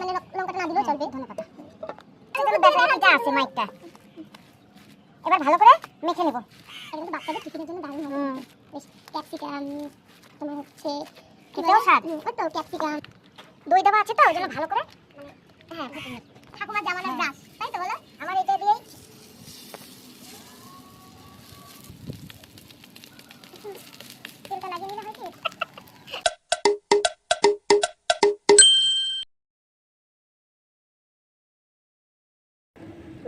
মানে লঙ্কাটা না দিলেও চলবে। ধনে পাতা আছে মাইকটা। এবার ভালো করে মেখে নেব। এটা কিন্তু বাচ্চাদের টিফিনের জন্য দারুণ হবে। বেশ ক্যাপসিকাম তোমার হচ্ছে খেতেও স্বাদ। ওই তো ক্যাপসিকাম। দই দেওয়া আছে তো ওই জন্য ভালো করে মানে হ্যাঁ। ঠাকুমার জামানার ব্রাশ তাই তো বলো? আমার এটা দিয়েই তেলটা লাগিয়ে নিলে হয় কি?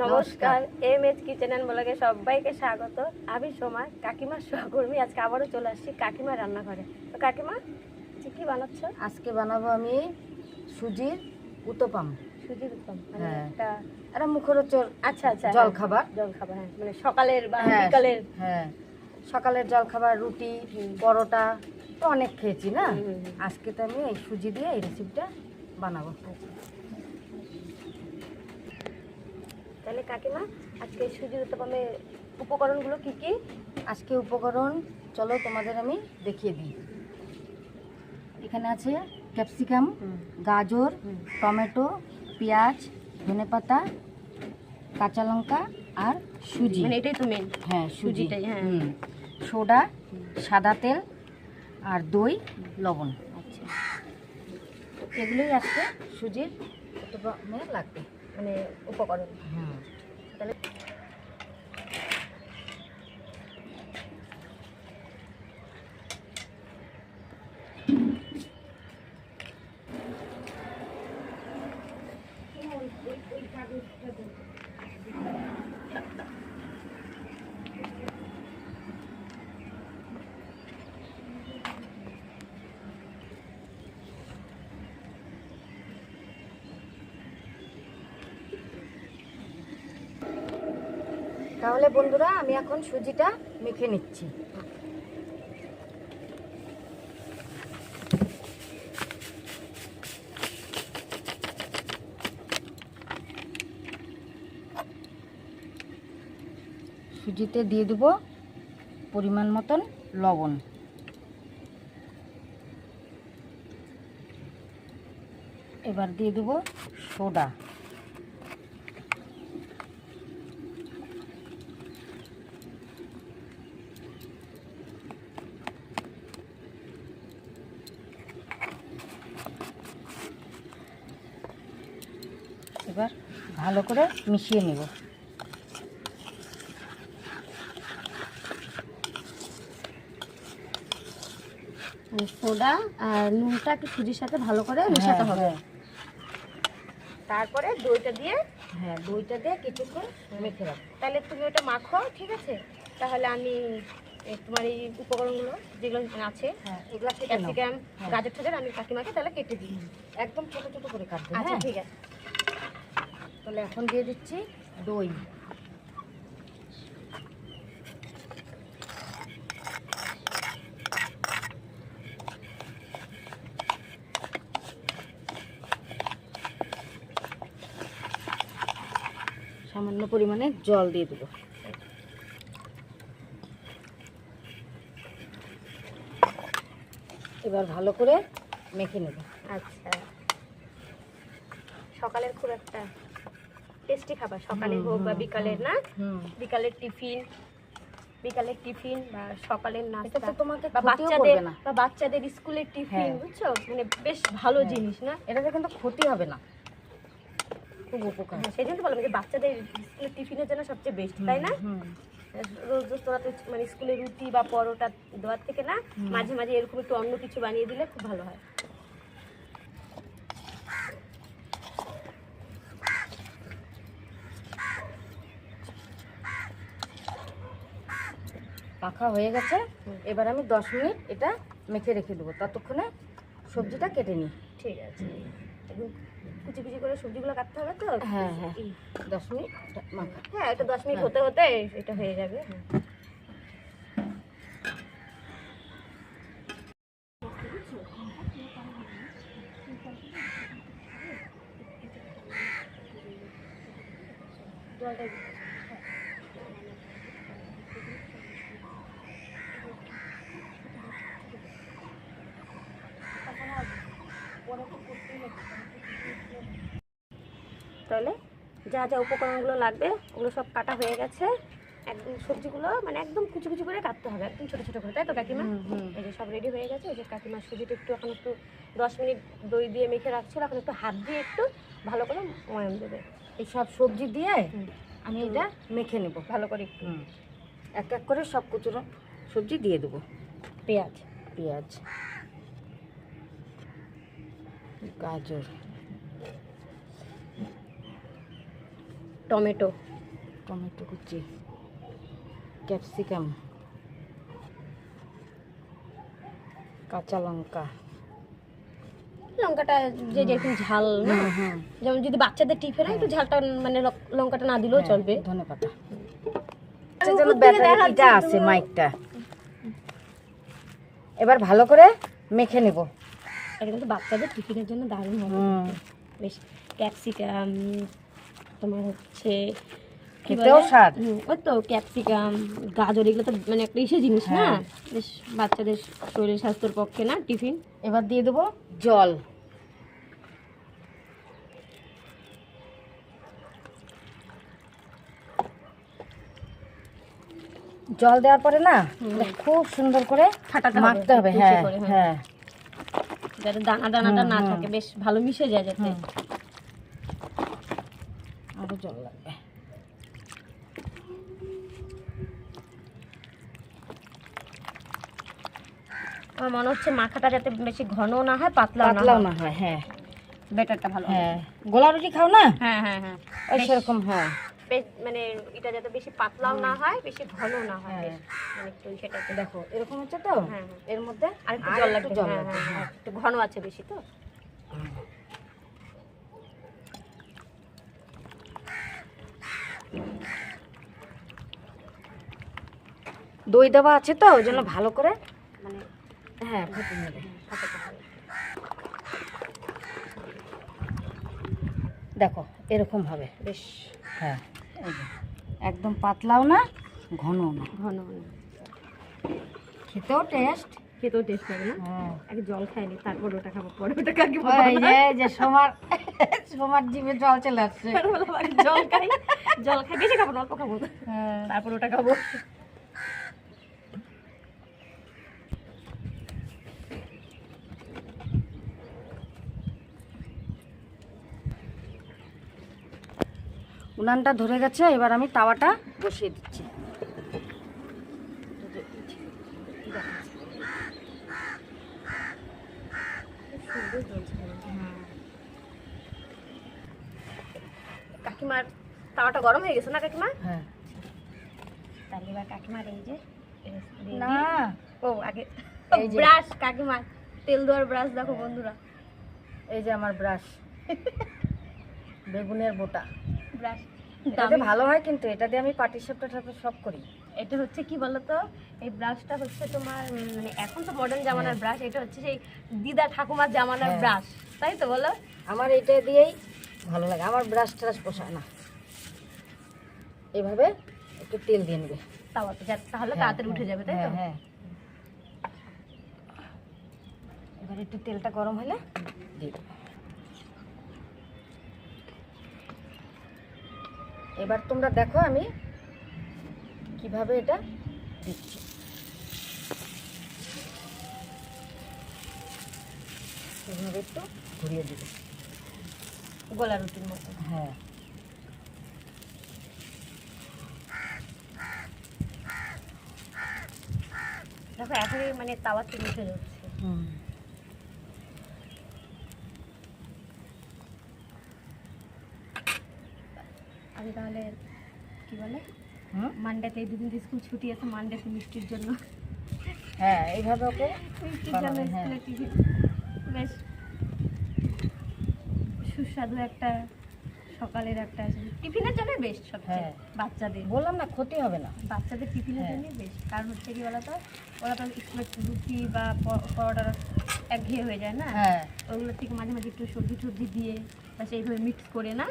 নমস্কার। এম এইচ কিচেন অ্যান্ড ব্লগে সবাইকে স্বাগত। আমি সোমা কাকিমার সহকর্মী। আজকে আবারও চলে আসছি কাকিমার রান্নাঘরে। তো কাকিমা কি বানাচ্ছ? আজকে বানাবো আমি সুজির উতপাম। সুজির উত্তম মানে হ্যাঁ। একটা এটা মুখরোচর আচ্ছা আচ্ছা জল খাবার জল খাবার হ্যাঁ। মানে সকালের বা হ্যাঁ, বিকালের। হ্যাঁ। সকালের জল খাবার রুটি পরোটা তো অনেক খেয়েছি না। আজকে তো আমি এই সুজি দিয়ে এই রেসিপিটা বানাবো। আচ্ছা। তাহলে কাকিমা আজকে সুজির উত্তপমের উপকরণগুলো কি কি? আজকে উপকরণ চলো তোমাদের আমি দেখিয়ে দিই। এখানে আছে ক্যাপসিকাম গাজর টমেটো পেঁয়াজ ধনেপাতা কাঁচা লঙ্কা আর সুজি। মানে এটাই তো মেন হ্যাঁ সুজিটাই, হ্যাঁ। সোডা সাদা তেল আর দই লবণ। আচ্ছা। এগুলোই আজকে সুজির উত্তপমে লাগবে। মানে উপকরণ। তাহলে বন্ধুরা, আমি এখন সুজিটা মেখে নিচ্ছি। সুজিতে দিয়ে দেব পরিমাণ মতন লবণ। এবার দিয়ে দেব সোডা এবার ভালো করে মিশিয়ে নেব। সোডা আর নুনটা একটু সুজির সাথে ভালো করে মেশাতে হ্যাঁ, হবে। হ্যাঁ, তারপরে দইটা দিয়ে হ্যাঁ দইটা দিয়ে কিছুক্ষণ মেখে রাখব। তাহলে তুমি ওটা মাখো ঠিক আছে? তাহলে আমি তোমার এই উপকরণগুলো যেগুলো আছে হ্যাঁ এগুলা ক্যাপসিকাম। গাজর টাজর আমি কাকিমাকে তাহলে কেটে দিই। একদম ছোট ছোট করে কাটবে আচ্ছা ঠিক আছে। তাহলে এখন দিয়ে দিচ্ছি দই। সামান্য পরিমাণে জল দিয়ে দেবো। এবার ভালো করে মেখে নেব। আচ্ছা। সকালের খুব একটা টেস্টি খাবার সকালে হোক বা বিকালের না বিকালের টিফিন বিকালের টিফিন বা সকালের নাস্তা তো তোমাকে বা বাচ্চাদের বা বাচ্চাদের স্কুলের টিফিন হ্যাঁ। বুঝছ? মানে বেশ ভালো হ্যাঁ। জিনিস না? এটাতে কিন্তু ক্ষতি হবে না। খুব উপকার। হ্যাঁ, সেই জন্য বললাম যে বাচ্চাদের স্কুলের টিফিনের জন্য সবচেয়ে বেস্ট তাই না? রোজ রোজ তোরা তো মানে স্কুলে রুটি বা পরোটা দেওয়ার থেকে না মাঝে মাঝে এরকম একটু অন্য কিছু বানিয়ে দিলে খুব ভালো হয়। পাখা হয়ে গেছে এবার আমি দশ মিনিট এটা মেখে রেখে দেবো ততক্ষণে সবজিটা কেটে নিই ঠিক আছে কুচি কুচি করে সবজিগুলো কাটতে হবে তো হ্যাঁ, হ্যাঁ। দশ মিনিট মাখা হ্যাঁ এটা দশ মিনিট। হতে হতে এটা হয়ে যাবে। জলটা তাহলে যা যা উপকরণগুলো লাগবে ওগুলো সব কাটা হয়ে গেছে। একদম সবজিগুলো মানে একদম কুচি কুচি করে কাটতে হবে একদম ছোটো ছোটো করে তাই তো কাকিমা। এই যে সব রেডি হয়ে গেছে ওই যে কাকিমার সুজিটা একটু এখন একটু দশ মিনিট দই দিয়ে মেখে রাখছিল এখন একটু হাত দিয়ে একটু ভালো করে ময়াম দেবে। এই সব সবজি দিয়ে আমি এটা মেখে নেব। ভালো করে একটু। এক এক করে সব কুচুরো সবজি দিয়ে দেবো। পেঁয়াজ। পেঁয়াজ। গাজর। টমেটো। টমেটো কুচি। ক্যাপসিকাম। কাঁচা লঙ্কা। লঙ্কাটা যে যেরকম ঝাল না? হুম হুম যেমন যদি বাচ্চাদের টিফিনে একটু ঝালটা মানে লঙ্কাটা না দিলেও হ্যাঁ, চলবে। ধনে পাতা। দেখাচ্ছে আছে মাইকটা। এবার ভালো করে মেখে নেব। এটা কিন্তু বাচ্চাদের টিফিনের জন্য দারুণ হবে। বেশ ক্যাপসিকাম তোমার হচ্ছে খেতেও স্বাদ। ওই তো ক্যাপসিকাম গাজর এগুলো তো মানে একটা ইসে জিনিস না হ্যাঁ। বেশ বাচ্চাদের শরীর স্বাস্থ্যের পক্ষে না টিফিন এবার দিয়ে দেবো জল জল দেওয়ার পরে না। খুব সুন্দর করে ফাটাতে মাখতে হবে হ্যাঁ হ্যাঁ। হ্যাঁ যাতে দানা দানাটা না থাকে বেশ ভালো মিশে যায় যাতে হুম। আরও জল লাগবে। আমার মনে হচ্ছে মাখাটা যাতে বেশি ঘন না হয় পাতলাও না পাতলাও না হয় হ্যাঁ। বেটারটা ভালো হ্যাঁ। গোলা রুটি খাও না? হ্যাঁ হ্যাঁ হ্যাঁ। ওই সেরকম হ্যাঁ। মানে এটা যাতে বেশি পাতলাও না হয় বেশি ঘন না হয় হ্যাঁ। মানে একটু সেটা দেখো এরকম হচ্ছে তো? হ্যাঁ, হ্যাঁ। এর মধ্যে আর জল লাগবে জল হ্যাঁ, লাগবে। একটু ঘন আছে বেশি তো? দই দেওয়া আছে তো ওই জন্য ভালো করে মানে হ্যাঁ ফেটে নেবে। দেখো এরকম হবে। বেশ হ্যাঁ একদম পাতলাও না ঘনও না। ঘন খেতেও টেস্ট খেতেও টেস্ট লাগে না? হ্যাঁ। আগে জল খাইনি তারপর ওটা খাব পরে ওটা কাকে এই যে সোমার সোমার জিভে জল চলে আসছে। জল খাই জল খাই বেশি খাব অল্প খাব। হ্যাঁ। তারপর ওটা খাব। উনানটা ধরে গেছে এবার আমি তাওয়াটা বসিয়ে দিচ্ছি। কাকিমার তাওয়াটা গরম হয়ে গেছে না কাকিমা? হ্যাঁ। তাহলে এবার কাকিমার এই যে না। ও আগে ব্রাশ কাকিমার তেল দেওয়ার ব্রাশ দেখো বন্ধুরা। এই যে আমার ব্রাশ। বেগুনের বোটা। ব্রাশ। এটাতে ভালো হয় কিন্তু এটা দিয়ে আমি পাটি সাপটা সব করি। এটা হচ্ছে কি বলতো? এই ব্রাশটা হচ্ছে তোমার মানে এখন তো মডার্ন জামানার ব্রাশ এটা হচ্ছে সেই দিদা ঠাকুমার জামানার হ্যাঁ। ব্রাশ তাই তো বলো? আমার এটা দিয়েই ভালো লাগে। আমার ব্রাশ ট্রাশ পোষায় না। এভাবে একটু তেল দিয়ে নেবে। তাহলে হ্যাঁ, তাড়াতাড়ি উঠে যাবে তাই তো? হ্যাঁ, হ্যাঁ। এবার একটু তেলটা গরম হলে দিয়ে দেবো। এবার তোমরা দেখো আমি কীভাবে এটা দিচ্ছি। এভাবে একটু ঘুরিয়ে দিবে। গোলা রুটির মতো। হ্যাঁ। দেখো এখনই মানে তাওয়া উঠে যাচ্ছে। হুম আমি তাহলে কি বলে? মানডেতে এই দুদিন স্কুল ছুটি আছে মানডেতে মিষ্টির জন্য। হ্যাঁ এইভাবে ওকে মিষ্টির জন্য হ্যাঁ। স্কুলে টিফিন। বেশ সুস্বাদু একটা সকালের একটা টিফিনের জন্য বেস্ট সবচেয়ে হ্যাঁ। বাচ্চাদের। বললাম না ক্ষতি হবে না। বাচ্চাদের টিফিনের হ্যাঁ। জন্য বেস্ট কারণ হচ্ছে কি বলতো ওরা তো স্কুলের রুটি বা পরোটা একঘেয়ে হয়ে যায় না? হ্যাঁ। ওগুলো থেকে মাঝে মাঝে একটু সবজি টবজি দিয়ে বা সেইভাবে মিক্স করে না?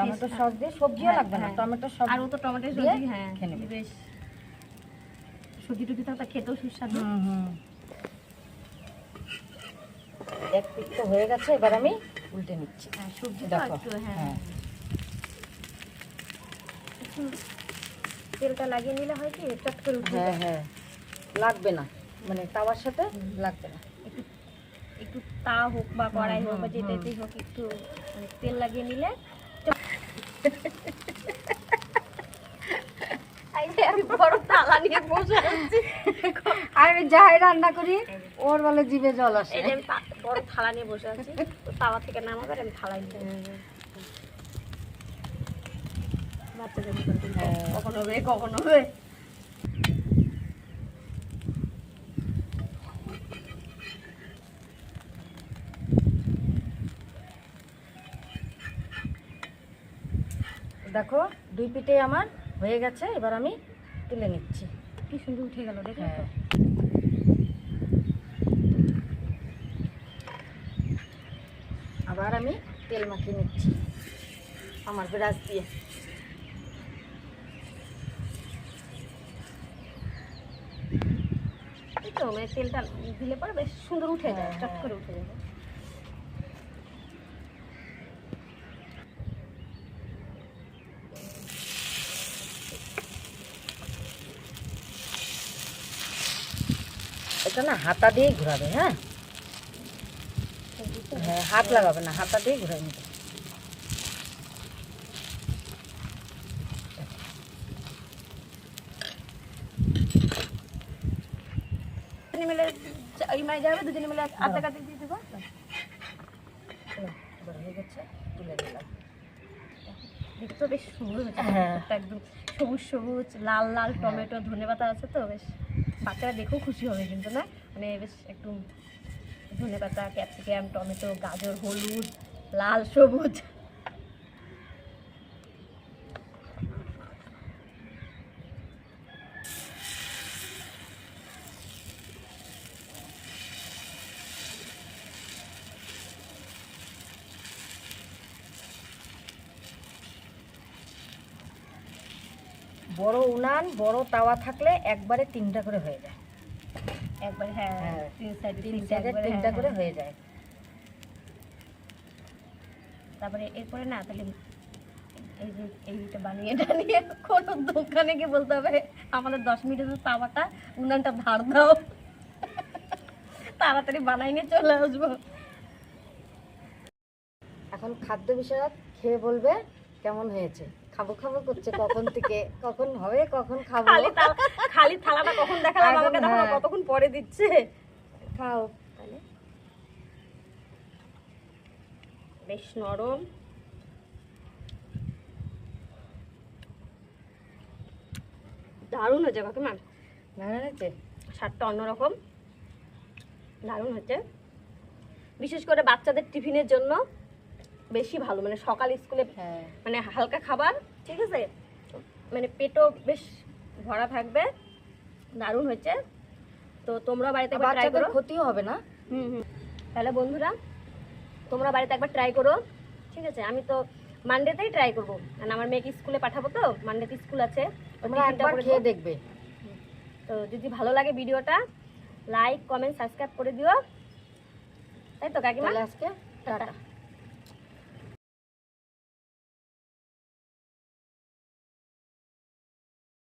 টমেটো সস দিয়ে সবজিও হ্যাঁ, লাগবে না হ্যাঁ। টমেটো সস আর ও তো টমেটো সবজি হ্যাঁ খেয়ে নেবে। বেশ। সবজি টবজি থাকলে খেতেও সুস্বাদু। হুম হুম। এক পিঠ তো হয়ে গেছে এবার আমি উল্টে নিচ্ছি। হ্যাঁ সবজি তো দেখো একটু হ্যাঁ। হ্যাঁ। তেলটা লাগিয়ে নিলে হয় কি চট করে উঠে হ্যাঁ। হ্যাঁ। লাগবে না মানে তাওয়ার সাথে লাগবে না। একটু একটু তা হোক বা কড়াই হোক বা যেটাতেই হোক একটু মানে তেল লাগিয়ে নিলে আমি বড় তালা নিয়ে বসে আছি। আমি যাই রান্না করি ওর বলে জিভে জল আসে। বড় থালা নিয়ে বসে আছি। তো তাওয়া থেকে নামাবে আমি বাচ্চাদের কিন্তু হ্যাঁ। কখন হবে কখন হবে? দেখো দুই পিঠে আমার হয়ে গেছে এবার আমি তুলে নিচ্ছি। কি সুন্দর উঠে গেল দেখলে তো হ্যাঁ। আবার আমি তেল মাখিয়ে নিচ্ছি আমার ব্রাশ দিয়ে। এই তো তেলটা দিলে পরে বেশ সুন্দর উঠে যায় চট। করে উঠে যাবে এটা না হাতা দিয়েই ঘোরাবে হ্যাঁ হ্যাঁ হাত লাগাবে না হাতা দিয়েই ঘুরাই নিতে দুজনে মিলে ওই মাই যাবে দুজনে মিলে আধা কাটি দিয়ে দেবো চলো, এবার হয়ে গেছে তুলে নিলাম দেখতে বেশ সুন্দর হ্যাঁ। একদম সবুজ সবুজ লাল লাল টমেটো ধনে পাতা আছে তো বেশ বাচ্চারা দেখেও খুশি হবে কিন্তু না? মানে বেশ একটু ধনে পাতা ক্যাপসিকাম টমেটো গাজর হলুদ লাল সবুজ। বড় উনান বড় তাওয়া থাকলে একবারে তিনটা করে হয়ে যায়। একবার হ্যাঁ হ্যাঁ, তিন সাইডে তিন সাইডে তিনটা হ্যাঁ, করে হ্যাঁ। হয়ে যায়। তারপরে এরপরে না তাহলে এই যে এইটা বানিয়ে টানিয়ে কোনো দোকানে গিয়ে বলতে হবে আমাদের দশ মিনিটের তাওয়াটা উনানটা ধার দাও। তাড়াতাড়ি বানাই নিয়ে চলে আসব। এখন খাদ্য বিষয়ক খেয়ে বলবে কেমন হয়েছে। খাব খাব করছে কখন থেকে কখন হবে কখন খাব? খালি খালি থালাটা কখন দেখালাম আমাকে দেখো হ্যাঁ। কতক্ষণ পরে দিচ্ছে? খাও। তাহলে? বেশ নরম। দারুণ হয়েছে কাকিমা। না হয়েছে? স্বাদটা অন্যরকম। দারুণ হচ্ছে বিশেষ করে বাচ্চাদের টিফিনের জন্য। বেশি ভালো মানে সকাল স্কুলে হ্যাঁ। মানে হালকা খাবার ঠিক আছে? মানে পেটও বেশ ভরা থাকবে দারুণ হচ্ছে তো তোমরা বাড়িতে একবার ট্রাই করো। ক্ষতিও হবে না? হুম হুম। তাহলে বন্ধুরা তোমরা বাড়িতে একবার ট্রাই করো ঠিক আছে? আমি তো মানডেতেই ট্রাই করব। কারণ আমার মেয়েকে স্কুলে পাঠাবো তো মানডেতে স্কুল আছে তোমরা একবার খেয়ে দেখবে। তো যদি ভালো লাগে ভিডিওটা লাইক কমেন্ট সাবস্ক্রাইব করে দিও। তাই তো কাকিমা? আজকে টাটা।